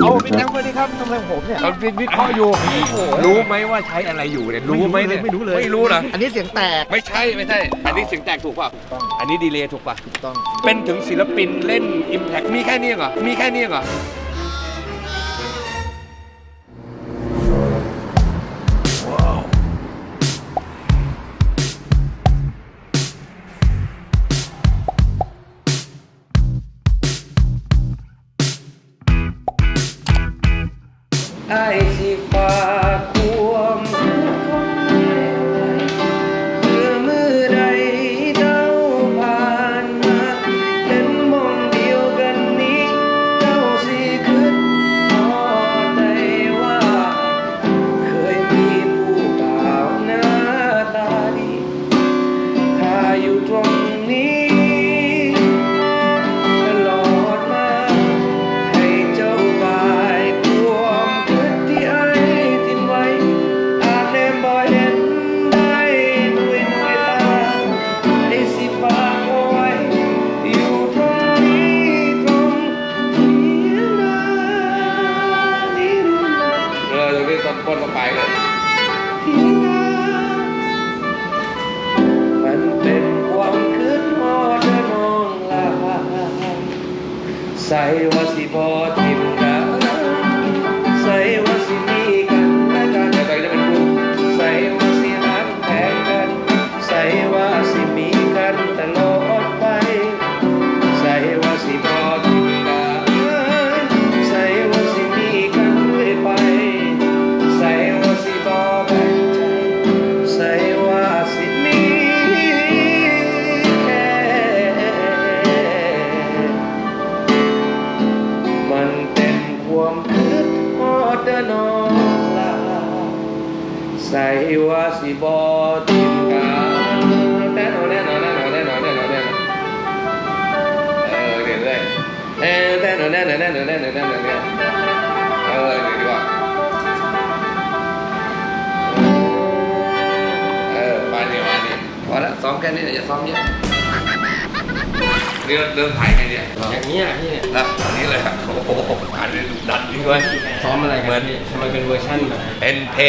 เอาพี่แจ๊คสวัสดีครับทำอะไรของผมเนี่ยเราวิเคราะห์อยู่รู้ไหมว่าใช้อะไรอยู่เนี่ยรู้ไหมเนี่ยไม่รู้เลยไม่รู้เหรออันนี้เสียงแตกไม่ใช่ไม่ใช่ อันนี้เสียงแตกถูกป่ะต้องอันนี้ดีเลย์ถูกป่ะถูกต้องเป็นถึงศิลปินเล่น Impact มีแค่นี้เหรอมีแค่นี้เหรอ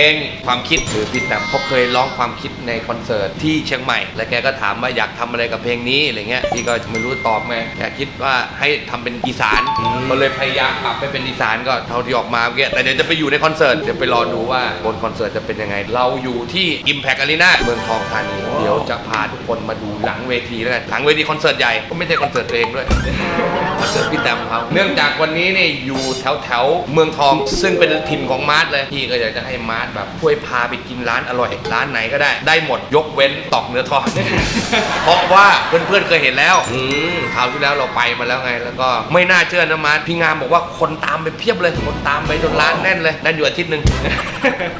งความคิดหรือพี่แตมเขาเคยร้องความคิดในคอนเสิร์ตที่เชียงใหม่ แล้วแกก็ถามว่าอยากทำอะไรกับเพลงนี้อะไรเงี้ยพี่ก็ไม่รู้ตอบไงแกคิดว่าให้ทำเป็นอีสานก็เลยพยายามปรับไปเป็นอีสานก็เท่าที่ออกมาเมื่อกี้แต่เดี๋ยวจะไปอยู่ในคอนเสิร์ตเดี๋ยวไปรอดูว่าบนคอนเสิร์ตจะเป็นยังไง เราอยู่ที่ Impact Arena เมืองทองธานีเดี๋ยวจะพาทุกคนมาดูหลังเวทีแล้วกันหลังเวทีคอนเสิร์ตใหญ่ก็ไม่ใช่คอนเสิร์ตตัวเองด้วยคอนเสิร์ตพี่แตมเขาเนื่องจากวันนี้เนี่ยอยู่แถวแถวๆเมืองทองซึ่งเป็นถิ่นของมาร์ทเลยพี่ก็อยากจะให้มาร์ทแบบช่วยพาไปกินร้านอร่อยร้านไหนก็ได้ ได้หมดยกเว้นตอกเนื้อทอด เพราะว่าเพื่อนๆเคยเห็นแล้วอืมคราวที่แล้วเราไปมาแล้วไง แล้วก็ไม่น่าเชื่อนะมาร์ทพี่งามบอกว่าคนตามไปเพียบเลยคนตามไปจนร้านแน่นเลยแน่นอยู่อาทิตย์หนึ่ง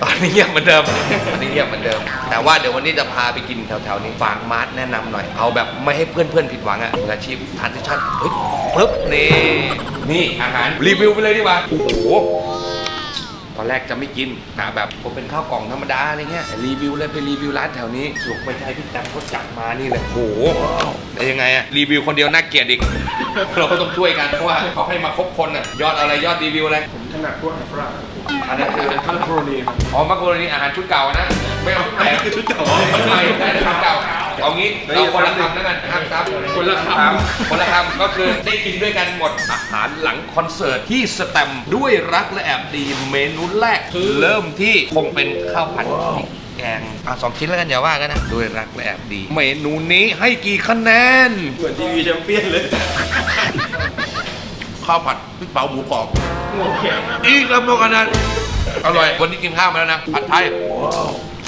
ตอนนี้เงียบเหมือนเดิมตอนนี้เงียบเหมือนเดิม แต่ว่าเดี๋ยววันนี้จะพาไปกินแถวๆนี้ฝากมาร์ทแนะนำหน่อยเอาแบบไม่ให้เพื่อนๆผิดหวังอะมืออาชีพทานที่ชั่นเฮ้ยปึ๊บนี่นี่อาหารรีวิวไปเลยดีกว่าโอ้โหต อนแรกจะไม่กินกะแบบผมเป็นข้าวกล่องธรรมดาอะไรเงี้ยแต่รีวิวเลยไปรีวิวร้านแถวนี้สุกไม่ใช่พี่แตมเขาจัดมานี่เลยโอ้โหแต่ยังไงอะรีวิวคนเดียวน่าเกลียดอีก เราก็ต้องช่วยกันเพราะว่าเขาให้มาครบคนอะยอดอะไรยอดรีวิวอะไรผมถนัดพวกอาหารฝรั่งอันนั้นคือมักโรนีครับอ๋อมักโรนีอาหารชุดเก่านะไม่เอาชุดใหม่คือชุดเก่าชุดใหม่ได้ชุดเก่า เอางี้เราคนละคำแล้วกันห้ามซับคนละคคนละคำก็คือได้กินด้วยกันหมดอาหารหลังคอนเสิร์ตที่สแตมป์ด้วยรักและแอบดีเมนูแรกเริ่มที่คงเป็นข้าวผัดพริกแกงอะสองชิ้นแล้วกันอย่าว่ากันนะด้วยรักและแอบดี เมนูนี้ให้กี่คะแนนำเหมือนทีวีแชมเปี้ยนเลยข้าวผัดพริกเผาหมูกรอบโอเคอีกแล้วโมกันนั้นอร่อยวันนี้กินข้าวมาแล้วนะผัดไทย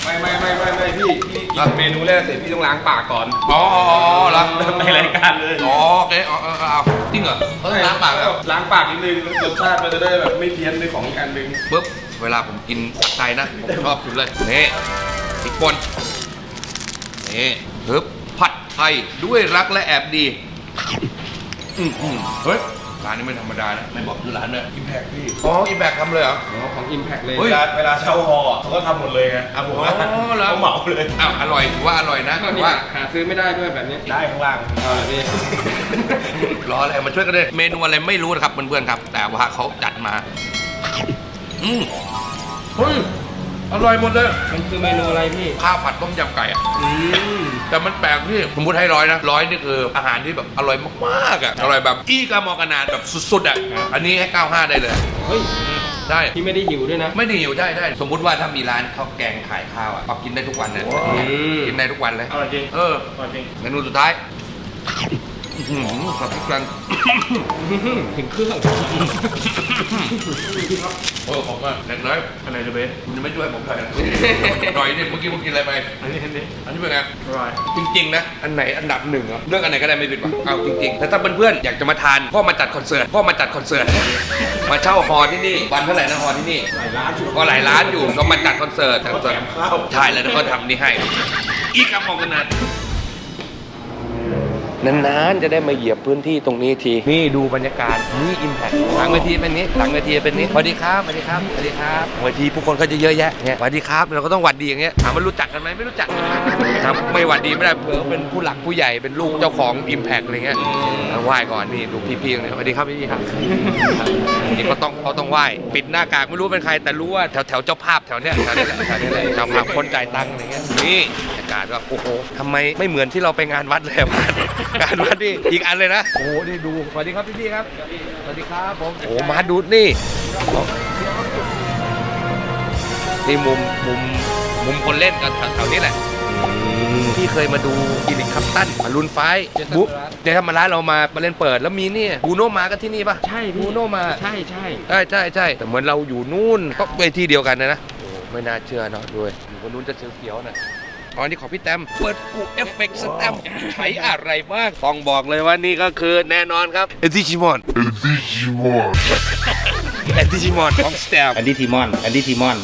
ไม่ไม่ไม่ไม่ไม่พี่พี่กินเมนูแรกเสร็จพี่ต้องล้างปากก่อนอ๋ออ๋ออ๋อเหรอไปรายการเลยอ๋อโอเคอ๋อเออเออเอาจริงเหรอเขาต้องล้างปากแล้วล้างปากนิดนึงรสชาติมันจะได้แบบไม่เพี้ยนในของอีกอันหนึงปุ๊บเวลาผมกินผัดไทยนะผมชอบสุดเลยนี่พริกป่นนี่ปึ๊บผัดไทยด้วยรักและแอบดีอืมอืมเฮ้ย ร้านนี้ไม่ธรรมดานะไม่บอกคือร้านเลยอิมแพคพี่อ๋ออิมแบกทำเลยเหรอ อ๋อของ Impact เลย เฮ้ย เวลาเวลาเช่าฮอลล์เขาก็ทำหมดเลยไงอะผมว่าอ๋อเหรอ เขาเหมาเลย อ้าวอร่อยถือว่าอร่อยนะก็ถือนี่ว่าหาซื้อไม่ได้ด้วยแบบนี้ได้ข้างล่าง อ่านี่ รออะไรมาช่วยกันเลยเมนูอะไรไม่รู้นะครับเพื่อนๆครับ แต่ว่าเขาจัดมาอืมเฮ้ย อร่อยหมดเลย มันคือเมนูอะไรพี่ ข้าวผัดต้มยำไก่อะอืม แต่มันแปลกที่สมมติให้ร้อยนะร้อยนี่คืออาหารที่แบบอร่อยมากๆอะอร่อยแบบอีกามอขนาดแบบสุดๆอะอันนี้ให้95ได้เลย เฮ้ย ได้ พี่ไม่ได้หิวด้วยนะ ไม่ได้หิวได้ได้สมมุติว่าถ้ามีร้านข้าวแกงขายข้าวอะเอากินได้ทุกวันนะอืมกินได้ทุกวันเลย อร่อยจริงเอออร่อยจริงเมนูสุดท้ายอื้อ หือขอบคุณกันถึงเครื่องโอ้ขอบคุณเล็กน้อยอะไรจะเบสคุณจะไม่ช่วยผมหน่อยนะหน่อยนี่เมื่อกี้ผมกินอะไรไป อันนี้อันนี้อันนี้เป็นไงอร่อยจริง ๆ นะ อันไหนอันดับหนึ่งอะเลือกอันไหนก็ได้ไม่ผิดหวังเอาจริงๆแต่ถ้าเพื่อนๆอยากจะมาทานพ่อมาจัดคอนเสิร์ตพ่อมาจัดคอนเสิร์ตมาเช่าฮอที่นี่วันเท่าไหร่นะฮอที่นี่หลายร้านอยู่ก็หลายล้านอยู่ก็มาจัดคอนเสิร์ตจัดคอนเสิร์ตแถมข้าวใช่แล้วเขาทำนี่ให้ อีกครับมองกันนะ นานๆจะได้มาเหยียบพื้นที่ตรงนี้ที นี่ดูบรรยากาศนี่อิมแพคหลังเวทีเป็นนี้หลังเวทีเป็นนี้สวัสดีครับสวัสดีครับสวัสดีครับเวทีผู้คนก็จะเยอะแยะเนี่ยสวัสดีครับเราก็ต้องหวัดดีอย่างเงี้ยถามว่ารู้จักกันไหมไม่รู้จักครับไม่หวัดดีไม่ได้เผื่อเป็นผู้หลักผู้ใหญ่เป็นลูกเจ้าของอิมแพคอะไรเงี้ยเอาไหว้ก่อนนี่ดูพี่ๆตรงนี้สวัสดีครับพี่ๆครับนี่ก็ต้องเขาต้องไหว้ปิดหน้ากากไม่รู้เป็นใครแต่รู้ว่าแถวแถวเจ้าภาพแถวเนี้ยแถวนี้แหละแถวนี้แหละเจ้าภาพคนจ่ายตังค์อะไรเงี้ยนี่บรรยากาศก็โอ้โหทำไมไม่เหมือนที่เราไปงานวัดเลยอะงานวัดนี่อีกอันเลยนะ โอ้โหนี่ดู สวัสดีครับพี่ๆครับ สวัสดีครับผมโอ้โหมาดูนี่ นี่มุมมุมมุมคนเล่นกันแถวๆนี้แหละพี่เคยมาดูอีลิคคัมตันมารุนไฟบุ๊เดทามาร้านเรามามาเล่นเปิดแล้วมีนี่บูโนมากันที่นี่ปะใช่พี่บูโนมา ใช่ใช่ใช่ใช่ใช่แต่เหมือนเราอยู่นู่นก็เวทีเดียวกันนะนะโอ้ไม่น่าเชื่อเนาะด้วยอยู่คนนู้นจะเขียวๆนะ อ๋อนี่ของพี่แต้มเปิดกูเอฟเฟกต์สแตมป์ใช้อะไรบ้างต้องบอกเลยว่านี่ก็คือแน่นอนครับเอติชิมอนเอติชิมอนเอติชิมอนของสแตมแอนดี้ทีมอนแอนดี้ทีมอน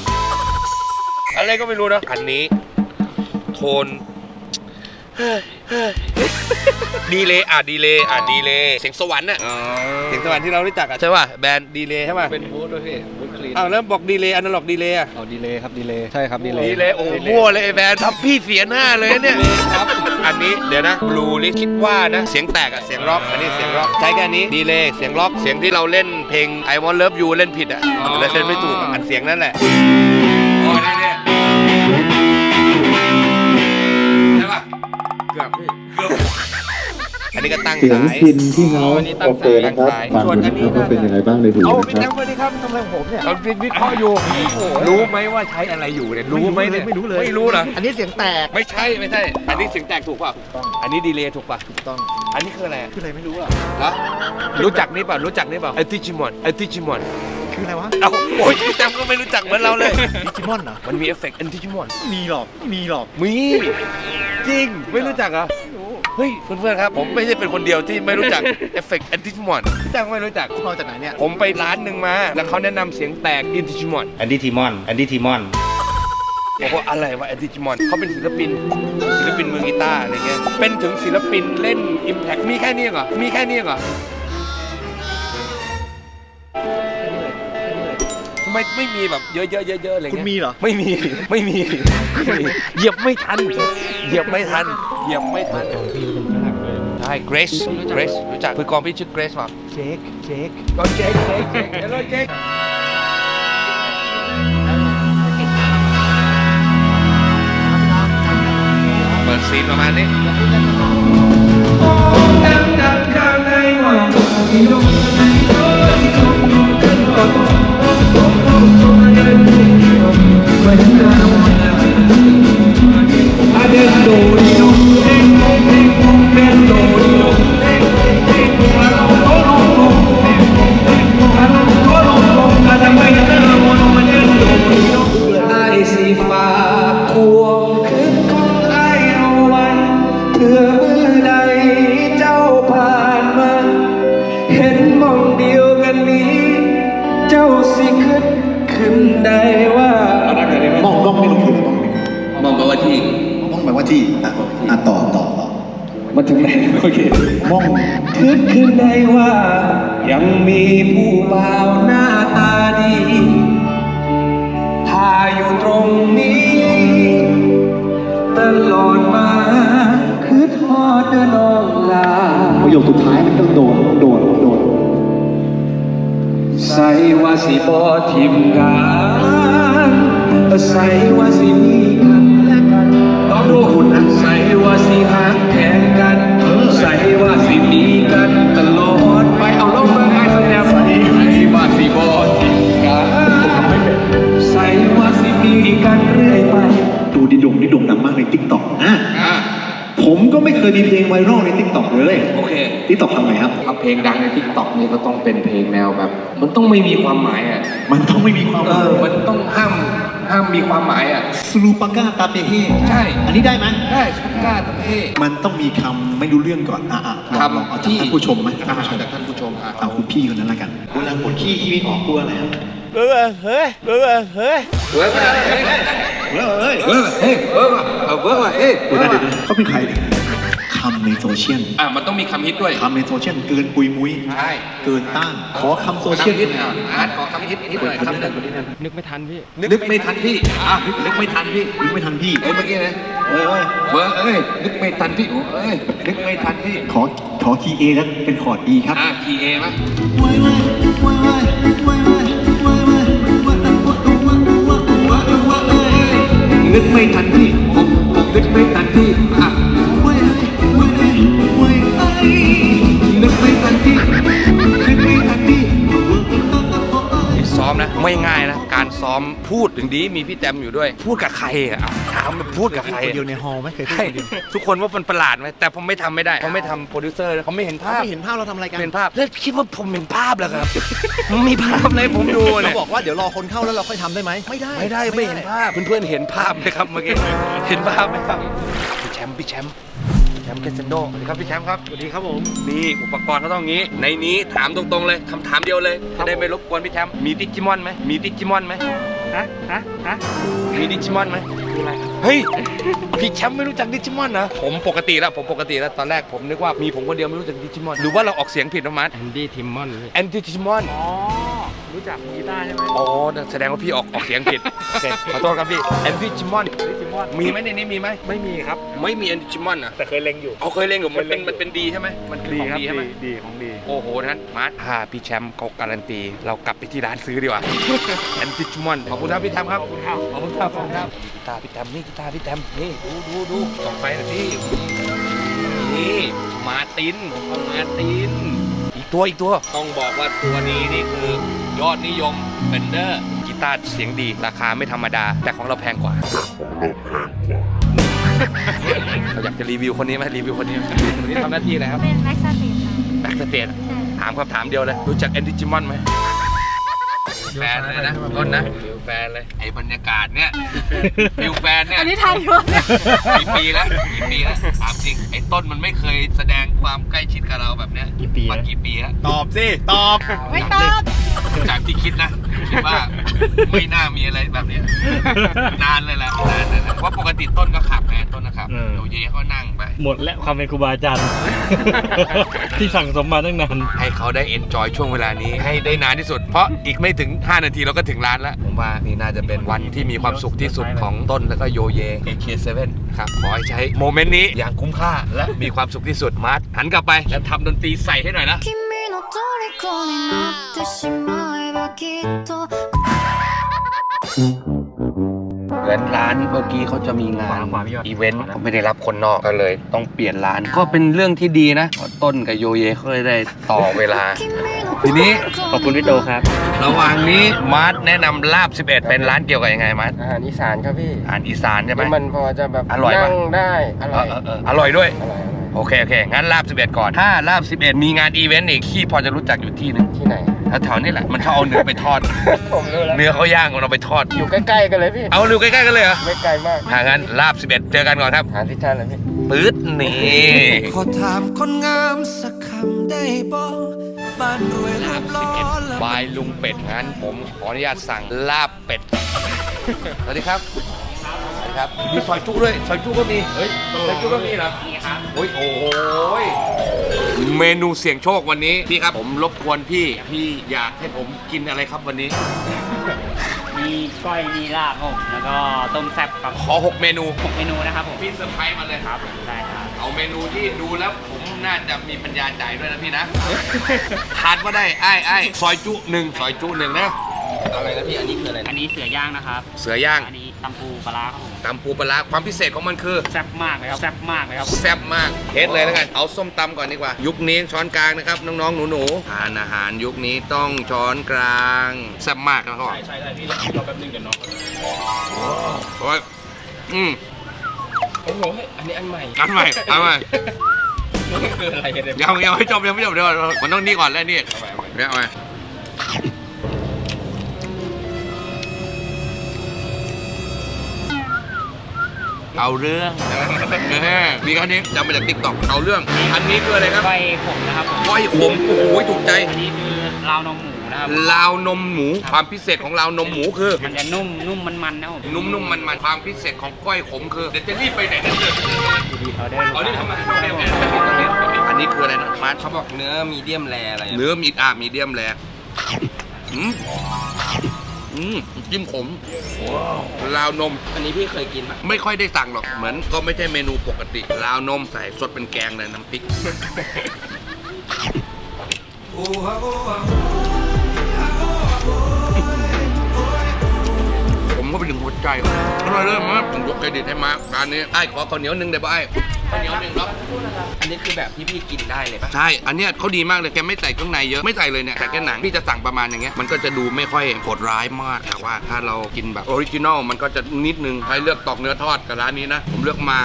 อะไรก็ไม่รู้นะอันนี้ โทน ดีเลยอะดีเลยอะดีเลยเสียงสวรรค์น่ะเสียงสวรรค์ที่เรารู้จักอะใช่ป่ะแบรนด์ดีเลยใช่ป่ะเป็นบูธด้วยพี่บูธคลีนอ้าวแล้วบอกดีเลยอนาล็อกดีเลยอะเอาดีเลยครับดีเลยใช่ครับดีเลยดีเลยโอ้โหมั่วเลยไอ้แบรนด์ทับพี่เสียหน้าเลยเนี่ยครับอันนี้เดี๋ยวนะบลูนี่คิดว่านะเสียงแตกอะเสียงร็อกอันนี้เสียงร็อกใช้แค่นี้ดีเลยเสียงร็อกเสียงที่เราเล่นเพลง I Want Love You เล่นผิดอะแล้วเล่นไม่ถูกอะอันเสียงนั่นแหละ เกือบพี่ อันนี้ก็ตั้งเสียงสาย พินที่เขาอันนี้ตั้งโอเคนะครับสายฟังส่วนดูอันนี้นะครับว่าเป็นยังไงบ้างในหูเอานะพี่คแต้รัมบสวัสดีครับทำอะไรของผมเนี่ย เราวิเคราะห์อยู่รู้ไหมว่าใช้อะไรอยู่เนี่ยรู้ไหมเนี่ยไม่รู้เลย ไม่รู้เหรอ อันนี้เสียงแตกไม่ใช่ไม่ใช่ อันนี้เสียงแตกถูกป่ะอันนี้ดีเลย์ถูกป่ะถูกต้องอันนี้คืออะไรคืออะไรไม่รู้อะฮะรู้จักนี่ป่ะรู้จักนี่ป่ะไอติจิมอนไอติจิมอน คืออะไรวะเอ้าโอ้ยพี่แจำก็ไม่รู้จักเหมือนเราเลย ดิจิมอนเหรอมันมีเอฟเฟกต์ไอติจิมอนไม่มีหรอกไม่มีหรอกมี จริงไม่รู้จักเหรอเฮ้ยเพื่อนๆครับ ผมไม่ใช่เป็นคนเดียวที่ไม่รู้จักเอฟเฟกต์ไอติจิมอนพี่แจำก็ไม่รู้จักคุณเอาจากไหนเนี่ยผมไปร้านหนึ่งมา แล้วเขาแนะนำเสียงแตกอินติจิมอนแอนดี้ทีมอนแอนดี้ทีมอน บอกว่าอะไรวะแอนติจิมอนเขาเป็นศิลปิน ศิลปินมือกีตาร์อะไรเงี้ยเป็นถึงศิลปินเล่น Impact มีแค่นี้เหรอมีแค่นี้เหรอ ไมไม่มีแบบเยอะๆเยอะๆอะไรเงี้ยคุณมีเหรอ ไม่มีไม่มีไม่มีเหยียบไม่ทันเหยียบไม่ทันเหยียบไม่ทันใช่ Grace Grace รู้จักคือกองพี่ชื่อ Grace ป่ะเจ๊กเจ๊กก็เจ๊กเจ๊กเจ๊กเดี๋ยวเลยเจ๊กเปิดซีนประมาณนี้ ไจ้าสิคิดขึ้นได้ว่ามองมองไม่รู้คือมองมองไปว่าที่มองแปลว่าที่อะอะต่อต่อต่อมาถึงไหนโอเคมองคืนคืนได้ว่า ยังมีผู้บ่าวหน้าตาดีถ้าอยู่ตรงนี้ตลอดมาคือทอดเดินน้องลาประโยคสุดท้ายมันต้องโดดโดดโดด ใส่ว่าสิบอทิมกันใส่ว่าสิมีกันและกันต้องดูคุณนะใส่ว่าสิหักแทงกันใส่ว่าสิมีกันตลอดไปเอาลงมาให้คะแนนใส่ว่าสิบอทิมกันใส่ว่าสิมีกันเรื่อย ผมก็ไม่เคยมีเพลงไวรัลในทิกตอกเลยโอเคทิกตอกทำไงครับถ้าเพลงดังในทิกตอกนี่ก็ต้องเป็นเพลงแนวแบบ มันต้องไม่มีความหมายอะมันต้องไม่มีความเออมันต้องห้ามห้ามมีความหมายอะสลูปาก้าตาเปเฮใช่ อันนี้ได้ไหมได้สุดกล้าตัวเท่มันต้องมีคำไม่รู้เรื่องก่อนอะอะลองลองเอาจากที่ท่านผู้ชมไหมท่านผู้ชมจากท่านผู้ชมอะเอาคุณพี่คนนั้นละกันเวลาปวดขี้ขี้ไม่ออกกลัวอะไรครับ เฮ้ยเฮ้ยเฮ้ยเฮ้ย เฮ้ยเฮ้ยเฮ้ยเฮ้ยเฮ้ยเอาเฮ้ยเฮ้ยเดี๋ยวนะเดี๋ยวนะเขาเป็นใครเนี่ยคำในโซเชียลอะมันต้องมีคำฮิตด้วยคำในโซเชียลเกินปุยมุ้ยใช่เกินต้านขอคำโซเชียลคำฮิตอะอ่านขอคำฮิตฮิตหน่อยคำหนึ่งนึกไม่ทันพี่นึกไม่ทันพี่อะนึกไม่ทันพี่นึกไม่ทันพี่เอ้ยเมื่อกี้นะเฮ้ยเฮ้ยเว้ยเอ้ยนึกไม่ทันพี่โอ้เอ้ยนึกไม่ทันพี่ขอขอคีย์เอแล้วเป็นคอร์ดดีครับอะคีเอมั้ย นึกไม่ทันที่ผมผมนึกไม่ทันที่อะ ไม่ง่ายนะ การซ้อมพูดถึงดีมีพี่แจมอยู่ด้วย พูดกับใครอะเอาถามมันพูดกับใครคนอะเดียวในฮอลไม่เคยพูดใช่คนเดียวทุกคนว่ามันประหลาดไหมแต่ผมไม่ทำไม่ได้เขาไม่ทำโปรดิวเซอร์เขาไม่เห็นภาพไม่เห็นภาพเราทำอะไรกันเห็นภาพแล้วคิดว่าผมเห็นภาพเหรอครับ มีภาพเลยผมดูเราเนี่ย บอกว่าเดี๋ยวรอคนเข้าแล้วเราค่อยทำได้ไหมไม่ได้ไม่ได้ไม่เห็นภาพเพื่อนๆเห็นภาพไหมครับเมื่อกี้ เห็นภาพไหมครับพี่แชมป์พี่แชมป์ แชมป์เกสเซนโดสวัสดีครับพี่แชมป์ครับ สวัสดีครับผม นี่อุปกรณ์ก็ต้องงี้ ในนี้ถามตรงๆเลยคำถามเดียวเลยจะได้ไม่รบกวนพี่แชมป์มีดิจิมอนไหมมีดิจิมอนไหมฮะฮะฮะมีดิจิมอนไหมคืออะไรเฮ้ยพี่แชมป์ไม่รู้จักดิจิมอนนะผมปกติแล้วผมปกติแล้วตอนแรกผมนึกว่ามีผมคนเดียวไม่รู้จักดิจิมอนหรือว่าเราออกเสียงผิดนะมัดแอนดี้ทิมมอนพี่แอนดิจิมอนอ๋อรู้จักกีตาร์ใช่ไหมอ๋อแสดงว่าพี่ออกออกเสียงผิดโอเคขอโทษครับพี่แอนดิจิมอนทิ มมอนมีไหมในนี้มีไหมไม่มีครับ ไม่มีแอนดิจิมอนอะแต่เคยเล็งอยู่เอาเคยเล่นกับมันเป็นมันเป็นดีใช่ไหมมันคือของดีใช่ไหมดีของดีโอ้โหนั้นมาร์ทพาพี่แชมป์เขาการันตี เรากลับไปที่ร้านซื้อดีกว่าแอนดิจิมอนขอบคุณครับพี่แชมป์ครับขอบคุณครับขอบคุณครับขอบคุณครับกีตาร์พี่แชมป์นี่กีตาร์พี่แชมป์นี่ดูดูดูส่องไฟหนะพี่นี่มาร์ตินผมว่ามาร์ตินอีกตัวอีกตัวต้องบอกว่าตัวนี้นี่คือยอดนิยมเฟนเดอร์กี ตาร์เสียงดี ราคาไม่ธรรมดา แต่ของเราแพงกว่า เราอยากจะรีวิวคนนี้ไหมรีวิวคนนี้ไหมคนนี้ทำหน้าที่อะไรครับเป็นแม็กซ์สเตทค่ะแบ็กสเตจถามคำถามเดียวเลย รู้จักแอนดิจิมอนไหมแฟนเลยนะต้นนะฟิลแฟนเลยไอ้บรรยากาศเนี่ยฟิลแฟนเนี่ยอันนี้ทายอยู่เนี่ยกี่ปีแล้วกี่ปีแล้วถามจริงไอ้ต้นมันไม่เคยแสดงความใกล้ชิดกับเราแบบเนี้ยกี่ปีมาแล้วกี่ปีแล้วตอบสิ ตอบ ไม่ตอบจากที่คิดนะ คิดว่าไม่น่ามีอะไรแบบเนี้ยนานเลยแหละนานเลยแหละว่าะปกติต้นก็ขับไงต้นนะครับ เออ โยเย่เขานั่งไป หมดและความเป็นครูบาอาจารย์ ที่สั่งสมมาตั้งนาน ให้เขาได้เอนจอยช่วงเวลานี้ให้ได้นานที่สุด เพราะอีกไม่ถึง 5 นาทีเราก็ถึงร้านแล้ว ผมว่านี่น่าจะเป็นวันที่มีความสุขที่สุดของต้นแล้วก็โยเย AK7 ครับ ขอให้ใช้โมเมนต์นี้อย่างคุ้มค่าและมีความสุขที่สุด มาร์ทหันกลับไปแล้วทำดนตรีใส่ให้หน่อยนะ 君の虜になってしまえば きっと เหมือนร้านเมื่อกี้เขาจะมีงานอีเวนต์เขาไม่ได้รับคนนอกก็เลย ต้องเปลี่ยนร้าน ก็เป็นเรื่องที่ดีนะเพราะต้นกับโยเยเขาเลยได้ต่อเวลา 君の ทีนี้ ขอบคุณพี่โตครับ ระหว่างนี้มาร์ทแนะนำลาบ 11 เป็นร้านเกี่ยวกับยังไงมาร์ท อาหารอีสานครับพี่ อาหารอีสานใช่ไหม ที่มันพอจะแบบ อร่อยปะ นั่งได้อ เอ ร่อ อย เออเอออร่อยด้วย อร่อยอร่อย โอเค โอเค งั้นลาบ 11 ก่อน ถ้าลาบ 11 มีงานอีเวนต์อีกที่พอจะรู้จักอยู่ที่หนึง ที่ไหน แถวๆนี่แหละมันชอบเอาเนื้อไปทอด ผมรู้แล้วเนื้อเขาย่างมันเอาไปทอด อยู่ใกล้ๆกันเลยพี่ เอาดูใกล้ๆกันเลยเหรอไม่ไกลมาก ถ้างั้นลาบ 11 เจอกันก่อนครับ หาที่ท่านเลยพี่ ปื๊ดนี่ขอถามคนงามสักคำได้บ่บ้านรวยรูปหล่อและบายลุงเป็ดงั้นผมขออนุญาตสั่งลาบเป็ด สวัสดีครับสวัส ครับ มีซอยจุด้วยซอยจุก็มี เฮ้ยซอยจุก็มีเหรอมีครับโอ้ยโอ้ยเมนูเสี่ยงโชควันนี้ พี่ครับผมรบกวนพี่ พี่อยากให้ผมกินอะไรครับวันนี้ มีก้อยมีลาบครับผมแล้วก็ต้มแซ่บครับขอ 6 เมนูหกเมนูนะครับผมพี่เซอร์ไพรส์มาเลยครับ ได้ครับ เอาเมนูที่ดูแล้วผมน่าจะมีปัญญาจ่ายด้วยนะพี่นะทานก็ได้ไอ้ไอ้ายซอยจุหนึ่งซอยจุหนึ่งนะอะไรนะพี่ อันนี้คืออะไรอันนี้เสือย่างนะครับ เสือย่าง อันนี้ตำปูปลาร้าครับผม ตำปูปลาร้าความพิเศษของมันคือ แซ่บมากเลยครับแซ่บมากเลยครับ แซ่บมากเทสเลยแล้วกัน เอาส้มตำก่อนดีกว่า ยุคนี้ช้อนกลางนะครับ น้องๆ หนูๆทานอาหารยุคนี้ต้องช้อนกลาง แซ่บมากนะครับใช่ใช่ใช่พี่รอรอแป๊บนึงเดี๋ยวน้องโอ้ยอืมโอ้โหเฮ้ยอันนี้อันใหม่อันใหม่อันใหม่นี่คืออะไรกันเนี่ยยังยังไม่จบยังไม่จบเดี๋ยวก่อนมันต้องนี่ก่อนแล้วนี่เอาใหม่เอาใหม่เนี่ยเอาไง เอาเรื่องแม่มีแค่นี้จำมาจากติ๊กต็อกเอาเรื่อง อันนี้คืออะไรครับก้อยขมนะครับผมก้อยขมโอ้โหถูกใจ อันนี้คือราวนมหมูนะครับลาวนมหมูความพิเศษของลาวนมหมูคือ มันจะนุ่มนุ่มมันๆนะครับผมนุ่มๆมันๆความพิเศษของก้อยขมคือเดี๋ยวจะรีบไปไหนกันเลยดีออเดอร์เอานี่ทำไมอันนี้คืออะไรนะมาร์ทเขาบอกเนื้อมีเดียมแรอะไรอะเนื้อมีอ่ามีเดียมแรอืม อืมจิ้มขมลาวนม อันนี้พี่เคยกินปะไม่ค่อยได้สั่งหรอก เหมือนก็ไม่ใช่เมนูปกติลาวนมใส่สดเป็นแกงเลยน้ำพริก ผมก็ไปถึงหัวใจเลยอร่อยเลยมากผมยกเครดิตให้มาร้านนี้ไอ้ขอข้าวเหนียวหนึ่งได้ป่ะไอ้ ข้าวเหนียวหนึ่งครับอันนี้คือแบบที่พี่กินได้เลยปะใช่ อันเนี้ยเขาดีมากเลยแกไม่ใส่เครื่องในเยอะไม่ใส่เลยเนี่ยแต่แค่หนังที่จะสั่งประมาณอย่างเงี้ยมันก็จะดูไม่ค่อยโหดร้ายมากแต่ว่าถ้าเรากินแบบออริจินอลมันก็จะนิดนึงให้เลือกตอกเนื้อทอดกับร้านนี้นะผมเลือกมา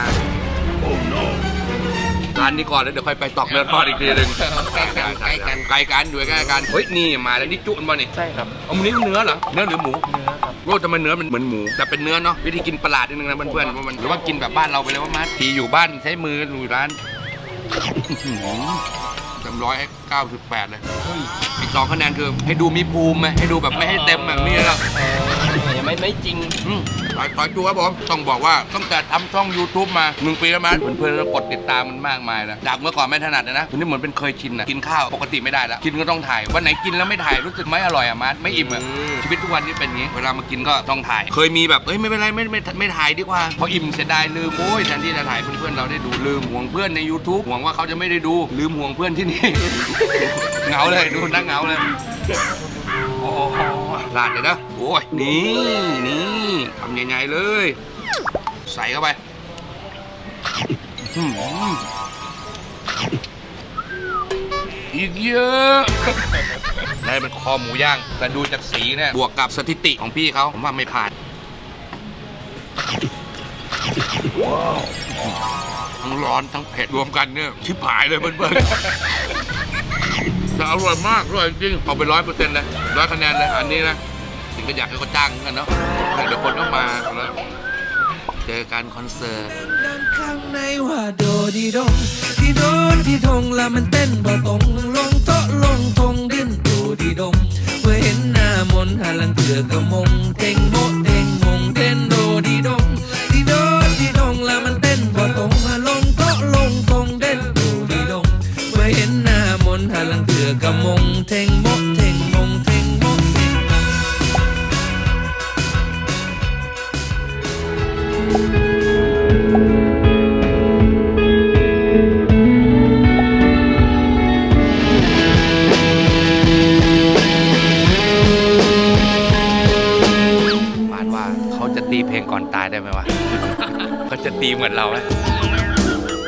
ร้านนี้ก่อนแล้วเดี๋ยวค่อยไปตอกเนื้อทอดอีกทีหนึงใกล้กันใกล้กันใกล้กันอยู่ใกล้กันเฮ้ยนี่มาแล้วนี่จุนมาเนี่ยใช่ครับเอามันนี่เนื้อเหรอเนื้อหรือหมูเนื้อครับ โอ้ทำไมเนื้อมันเหมือนหมูแต่เป็นเนื้อเนาะวิธีกินประหลาดนิดนึงนะเพื่อนๆว่ามันหรือว่ากินแบบบ้านเราไปเลยว่ามาทีอยู่บ้านใช้มืออยู่ร้านเต็มร้อยให้เก้าสิบแปดเลยอีกสองคะแนนคือให้ดูมีภูมิไหมให้ดูแบบไม่ให้เต็มแบบนี้แล้วยังไม่ไม่จริง อืมต่อยต่อยจูครับผมต้องบอกว่าตั้งแต่ทำช่อง YouTube มาหนึ่งปีแล้วมั้งเพื่อนๆก็กดติดตามมันมากมายนะจากเมื่อก่อนไม่ถนัดเลยนะทีนี้เหมือนเป็นเคยชินนะกินข้าวปกติไม่ได้แล้วกินก็ต้องถ่ายวันไหนกินแล้วไม่ถ่ายรู้สึกไม่อร่อยอะมาร์ทไม่อิ่มอะชีวิตทุกวันนี้เป็นอย่างนี้เวลามากินก็ต้องถ่าย เคยมีแบบเอ้ยไม่เป็นไรไม่ไม่ไม่ไม่ถ่ายดีกว่าพออิ่มเสียดายลืมโอ้ยแทนที่จะถ่ายเพื่อนๆเราได้ดูลืมห่วงเพื่อนใน YouTube ห่วงว่าเขาจะไม่ได้ดูลืมห่วงเพื่อนที่นี่ เหงาเลยดูนั่งเหงาเลยโอ้โห ลาดเลยนะโอ้ยนี่นี่ทำใหญ่ๆเลย ใส่เข้าไปอีกเยอะได้เป็นคอหมูย่าง แต่ดูจากสีเนี่ยบวกกับสถิติของพี่เขาผมว่าไม่ผ่านทั้งร้อนทั้งเผ็ดรวมกันเนี่ยชิบหายเลยเพื่อนๆ แต่อร่อยมากอร่อยจริงเอาไปร้อยเปอร์เซ็นต์เลยร้อยคะแนนเลยอันนี้นะถึงก็อยากให้เขาจ้างเหมือนกันเนาะแต่เดี๋ยวคนก็มาแล้วเจอกันคอนเสิร์ตดังข้างในว่าโดดีดงที่โดนที่ทงแล้วมันเต้นบ่ตรงลงโต๊ะลงทงดิ้นโดดีดงเมื่อเห็นหน้ามนต์หลังเถือกระมงเท่งโมเท่งมงเต้นโดดีดงที่โดนที่ทงแล้วมันเต้นบ่ตรงลงโต๊ะลงทง น้ามนต์หาลังเถือกระมงเท่งโมเท่งมงเท่งโมเท่งปานว่าเขาจะตีเพลงก่อนตายได้ไหมวะ เขาจะตีเหมือนเราไหม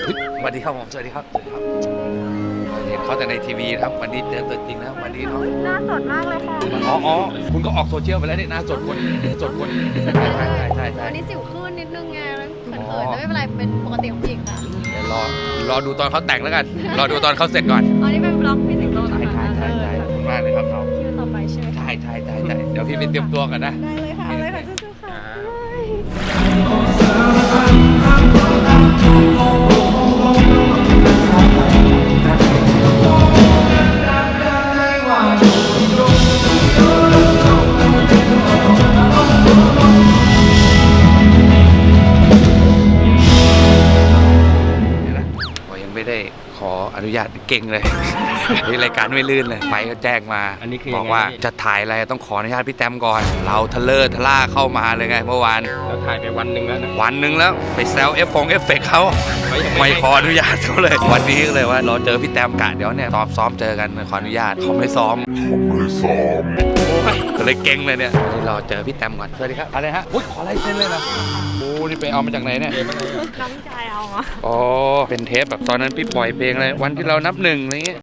เฮ้ยสวัสดีครับผม สวัสดีครับสวัสดีครับ เห็นเขาแต่ในทีวีนะครับวันนี้เจอตัวจริงนะครับวันนี้เนาะหน้าสดมากเลยค่ะอ๋ออ๋อคุณก็ออกโซเชียลไปแล้วนี่หน้าสดคนสดคนใช่ใช่ใช่ใช่ใช่วันนี้สิวขึ้นนิดนึงไงมันเขินๆแต่ไม่เป็นไรเป็นปกติของผู้หญิงค่ะเดี๋ยวรอรอดูตอนเขาแต่งแล้วกัน รอดูตอนเขาเสร็จก่อนอ๋อนี่เป็นบล็อกพี่สิงโตต่างใช่หากใช่ใช่เอขอบอคุณมากเลยครับเขาคิวต่อไปใช่ไหมคะใช่ใช่ใช่ใช่เดี๋ยวพี่ไปเตรียมตัวกันนะ ได้เลยาตเก่งเลยนี่รายการไม่ลื่นเลยไปก็แจ้งมาอันนี้คือบอกยังไงว่าพี่จะถ่ายอะไรต้องขออนุญาตพี่แต้มก่อน เราทะเลอร์ทะล่าเข้ามาเลยไงเมื่อวานเราถ่ายไปวันหนึ่งแล้วนะ วันหนึ่งแล้วไปแซวเอฟฟงเอฟเฟกเขาไม่ไม่ขออนุญาตเขาเลย วันนี้ก็เลยว่าเราเจอพี่แต้มกะเดี๋ยวเนี่ยซ้อมซ้อมเจอกันขออนุญาตเขาไม่ซ้อม ก็เลยเก่งเลยเนี่ยนี่ราเจอพี่แตมก่อนสวัสดีครับอะไรฮะอุ้ยขอลายเซ็นเลยนะโอ้นี่ไปเอามาจากไหนเนี่ยน้องชายเอาอะอ๋อเป็นเทปแบบตอนนั้นพี่ปล่อยเพลงอะไรวันที่เรานับหนึ่งอะไรเงี้ย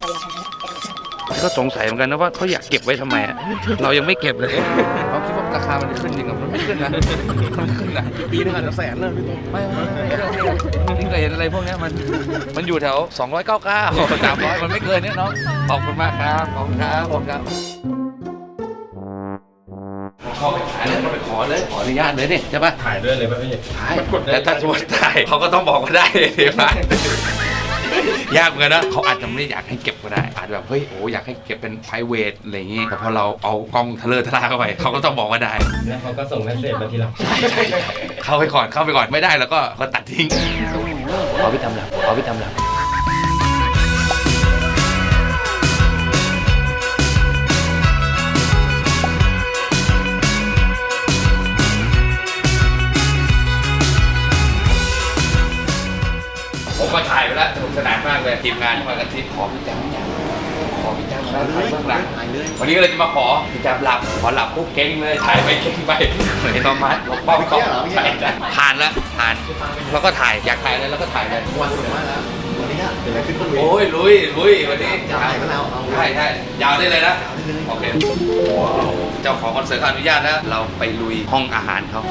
ก็สงสัยเหมือนกันนะว่าเขาอยากเก็บไว้ทำไมเรายังไม่เก็บเลยเขาคิดว่าราคามันจะขึ้นจริงหรอมันไม่ขึ้นนะมันขึ้นนะปีนึงอาจจะแสนเลยพี่ตุ้มไม่ไม่ไม่ไม่นี่เคยเห็นอะไรพวกนี้มันมันอยู่แถว 299 300 มันไม่เกินเนี่ยน้องขอบคุณมากครับขอบคุณครับขอบคุณครับ เข้าไปขายเลยเข้าไปขอเลยขออนุญาตเลยนี่ใช่ปะถ่ายด้วยเลยป่ะพี่ถ่ายแต่ถ้าสมมติถ่ายเขาก็ต้องบอกว่าได้ใช่ปะยากเหมือนกันนะเขาอาจจะไม่ได้อยากให้เก็บก็ได้ อาจจะแบบเฮ้ยโอ้อยากให้เก็บเป็น private อะไรอย่างงี้แต่พอเราเอากล้องทะเลอร์ทะลาเข้าไปเขาก็ต้องบอกว่าได้ แล้วเขาก็ส่งเมสเซจมาทีหลังเข้าไปก่อนเข้าไปก่อนไม่ได้แล้วก็ก็ตัดทิ้งเอาไปทำหลังเอาไปทำหลัง สนุกสนานมากเลยทีมงานมากระซิบขอพี่แจ๊บขอพี่แจ๊บแล้วถ่ายเบื้องหลังถ่ายเลยวันนี้ก็เลยจะมาขอพี่แจ๊บหลับขอหลับปุ๊บเก่งเลยถ่ายไปเก่งไปเหมือนตอนมาบอกเป้าพี่กล้องใช่ใช่ผ่านแล้วผ่านแล้วก็ถ่ายอยากถ่ายอะไรแล้วก็ถ่ายเลยวันสนุกมากแล้ววันนี้เกิดอะไรขึ้นก็รู้โอ้ยลุยลุยวันนี้จะถ่ายก็แล้วเอาใช่ใช่ยาวได้เลยนะเอาได้เลยโอเคเจ้าของคอนเสิร์ตอนุญาตแล้วเราไปลุยห้องอาหารเขา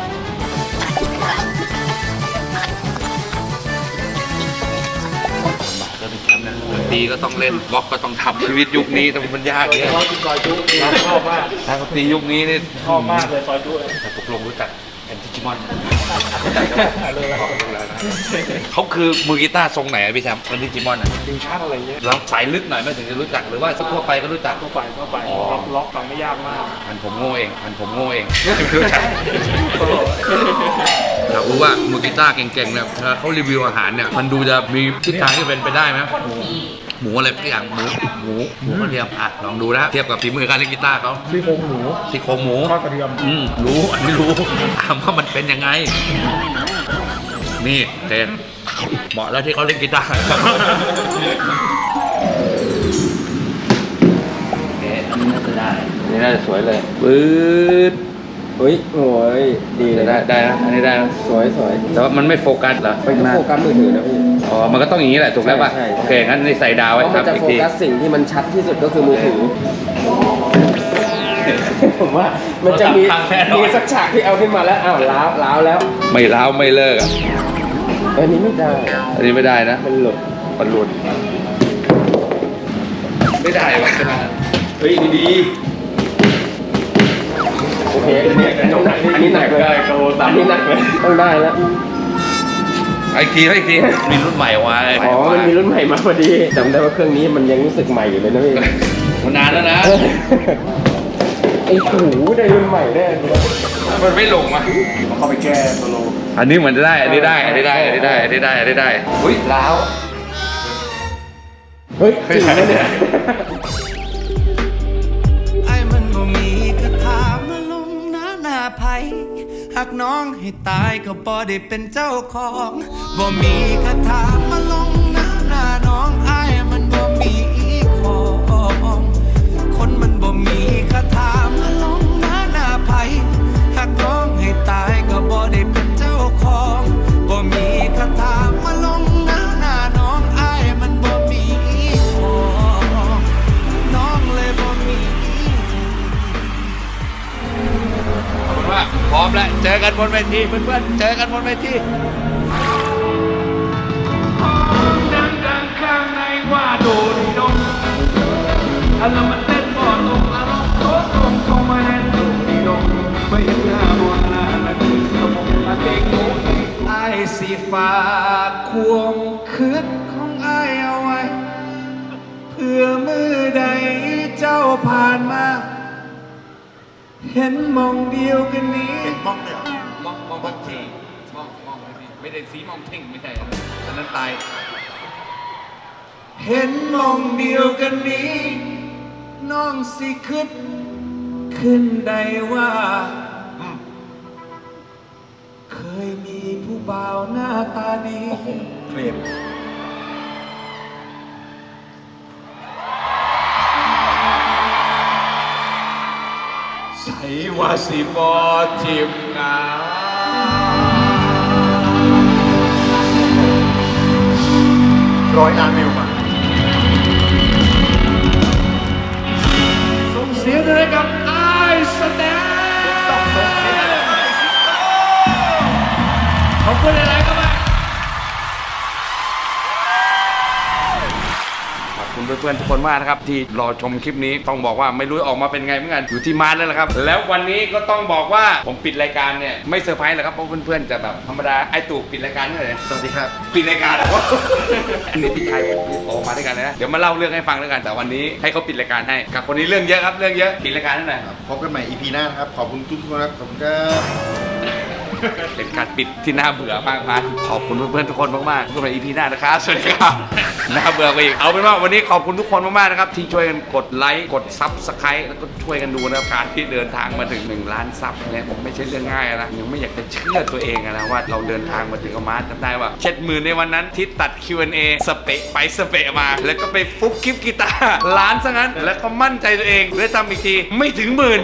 ดนตรีก็ต้องเล่นบล็อกก็ต้องทำชีวิตยุคนี้แต่มันยากเนี่ยรอจุดรอยจุ๊บชอบมากทางดนตรียุคนี้นี่ชอบมากเลยซอยจุ๊แต่ตกลงรู้จักแอนติจิ มอนเขาคือมือกีตาร์ทรงไหนอะพี่แชมป์แอนติจิมอนอะดิงชั่นอะไรเงี้ยเราสายลึกหน่อยไหม่ถึงจะรู้จักหรือว่าทั่วไปก็รู้จักทั่วไปทั่วไปอ๋อ ล็อกล็อกฟังไม่ยากมากมันผมโง่เองมันผมโง่เองไม่รู้จักอยากรู้ว่ามือกีตาร์เก่งๆเนี่ยเวลาเขารีวิวอาหารเนี่ยมันดูจะมีทิศทางที่เป็นไปได้ไหม หมูอะไรสักอย่างหมูหมูหมูกระเทียมอะลองดูนะเทียบกับฝีมือการเล่นกีตาร์เขาซี่โครงหมูซี่โครงหมูทอดกระเทียมอืมรู้อันนี้รู้ถามว่ามันเป็นยังไง นี่เทนเหมาะแล้วที่เขาเล่นกีตาร์โอเคอันนี้น่าจะได้อันนี้น่าจะสวยเลยปื๊ดเฮ้ยโอ้ยดีเลยได้ได้นะอันนี้ได้นะสวยสวยแต่ว่ามันไม่โฟกัสเหรอมันก็โฟกัสมือถือนะพี่ อ๋อมันก็ต้องอย่างนี้แหละถูกแล้วป่ะใช่ใช่ โอเคงั้นนี่ใส่ดาวเพไว้ราะคมัรันบจะอีกโฟทีกัสสิ่งที่มันชัดที่สุดก็คือมือถือ ผมว่ามันจะมีมีสักฉากที่เอาขึ้นมาแล้วอ้าวล้าวล้าวแล้วไม่ล้าวไม่เลิกอะอันนี้ไม่ได้อันนี้ไม่ได้นะมันหลุดมันหลุดไม่ได้ว่ะเฮ้ยดีโอเคอันนี้อันนี้หนักอันนี้หนักเลยอันนี้หนักเลยต้องได้แล้ว อีกทีอีกทีมีรุ่นใหม่มาอ๋อ มันมีรุ่นใหม่มาพอดีจำได้ว่าเครื่องนี้มันยังรู้สึกใหม่อยู่เลยนะพี่ มันนานแล้วนะไอ้หูได้รุ่นใหม่แน่เลยมันไม่ลงอะเข้าไปแก้โซโลอันนี้เหมือนจะได้ อันนี้ได้ อันนี้ได้ อันนี้ได้ อันนี้ได้ อันนี้ได้อุ้ยล้าวเฮ้ยจริงนะเนี่ยไอ้มันบ่มีคาถามาลงหน้าหน้าไผ หากน้องให้ตายก็บ่ได้เป็นเจ้าของบ่มีคาถามาลงหน้าหน้าน้องไอ้มันบ่มีของคนมันบ่มีคาถามาลงหน้าหน้าไผหากน้องให้ตายก็บ่ได้เป็นเจ้าของบ่มี ร้อมแล้วเจอกันบนเวทีเพื่อนๆเจอกันบนเวทีดังๆข้างในว่าโดดดงอันละมันเต้นบ่ตรงอารมณ์โคตรตรงคงมาแน่นโดดีดงไม่เห็นหน้าบนหน้าละคือสมองละเต็งโอ้ยไอ้ายสิฝากความคืดของไอ้เอาไว้ เพื่อมือใดเจ้าผ่านมา เห็นมองเดียวกันนี้มองเลยมองมองมองที่มองมองไม่ได้สีมองเท่งไม่ใช่อันนั้นตาย เห็นมองเดียวกันนี้ น้องสิขึ้นขึ้นได้ว่า เคยมีผู้บ่าวหน้าตาดีเคลมใว่าสิบอทิมการ้อยล้านวิวมา คุณเพื่อนๆทุกคนมากนะครับที่รอชมคลิปนี้ต้องบอกว่าไม่รู้ออกมาเป็นไงเหมือนกันอยู่ที่มาร์แล้วแหละครับ แล้ววันนี้ก็ต้องบอกว่าผมปิดรายการเนี่ยไม่เซอร์ไพรส์หรอกครับเพราะเพื่อนๆจะแบบธรรมดาไอ้ตู่ปิดรายการนี่เลยสวัสดีครับปิดรายการเหรอวะอันนี้พี่ชายผมที่โตมาด้วยกันนะเดี๋ยวมาเล่าเรื่องให้ฟังด้วยกันแต่วันนี้ให้เขาปิดรายการให้กับคนนี้เรื่องเยอะครับเรื่องเยอะปิดรายการให้หน่อยพบกันใหม่ EP หน้านะครับขอบคุณทุกคนครับขอบคุณครับ เป็นการปิดที่น่าเบื่อมากมากขอบคุณเพื่อนๆทุกคนมากๆทุกคนใน EP หน้านะครับสวัสดีครับน่าเบื่อไปอีกเอาเป็นว่าวันนี้ขอบคุณทุกคนมากๆนะครับที่ช่วยกันกดไลค์กดซับสไครต์แล้วก็ช่วยกันดูนะครับการที่เดินทางมาถึง1ล้านซับเนี่ยผมไม่ใช่เรื่องง่ายนะยังไม่อยากจะเชื่อตัวเองอะนะว่าเราเดินทางมาถึงเอามาจำได้ว่าเจ็ดหมื่นในวันนั้นที่ตัด Q&A สเปะไปสเปะมา แล้วก็ไปฟุกคลิปกีตาร์ล้านซะงั้น แล้วก็มั่นใจตัวเองเลยทำอีกทีไม่ถึงหมื่น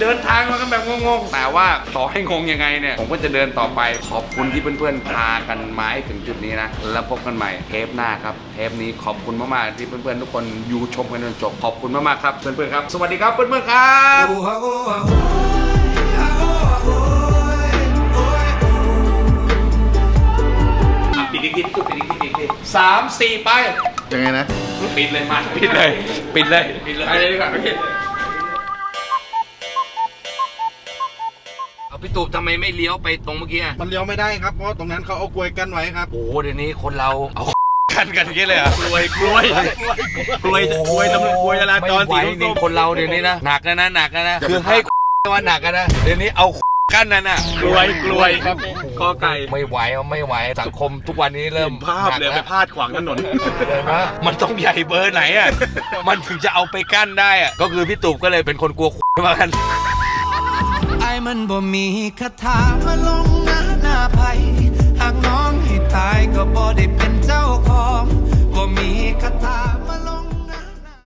เดินทางมากันแบบงงๆแต่ว่าต่อให้งงยังไงเนี่ยผมก็จะเดินต่อไปขอบคุณที่เพื่อนๆพากันมาให้ถึงจุดนี้นะแล้วพบกันใหม่เทปหน้าครับเทปนี้ขอบคุณมากๆที่เพื่อนๆทุกคนอยู่ชมกันจนจบขอบคุณมากๆครับเพื่อนๆครับ สวัสดีครับเพื่อนๆครับอะปิดอีกทีปิดอีกทีปิดอีกทีสามสี่ไปยังไงนะ ปิดเลยมา ปิดเลย ปิดเลย ปิดเลยไปเลยดีกว่าพี่เอ พี่ตูบทำไมไม่เลี้ยวไปตรงเมื่อกี้อะมันเลี้ยวไม่ได้ครับเพราะตรงนั้นเขาเอากลวยกั้นไว้ครับ โอ้โหเดี๋ยวนี้คนเราเอา กันกันอย่างนี้เลยเหรอะ กลวยกลวยกลวยกลวยตำรวจกลวยจราจรไม่ไหวสีจริส้งมคนเราเดี๋ยวนี้นะหนักนะนะหนักนะนะคือให้ว่าหนักนะเดี๋ยวนี้เอากันนั่นน่ะกลวยกลวยครับกอไก่ไม่ไหวเอาไม่ไหวสังคมทุกวันนี้เริ่มภาพเลยหไปนักพาดขวางถนนแล้วนะมันต้องใหญ่เบอร์ไหนอะ มันถึงจะเอาไปกั้นได้อะ ก็คือพี่ตูบก็เลยเป็นคนกลัว มากันายมันบ่มีคาถามาลงหน้าหน้าไผหากน้องให้ตายก็บ่ได้เป็นเจ้าของบ่มีคาถา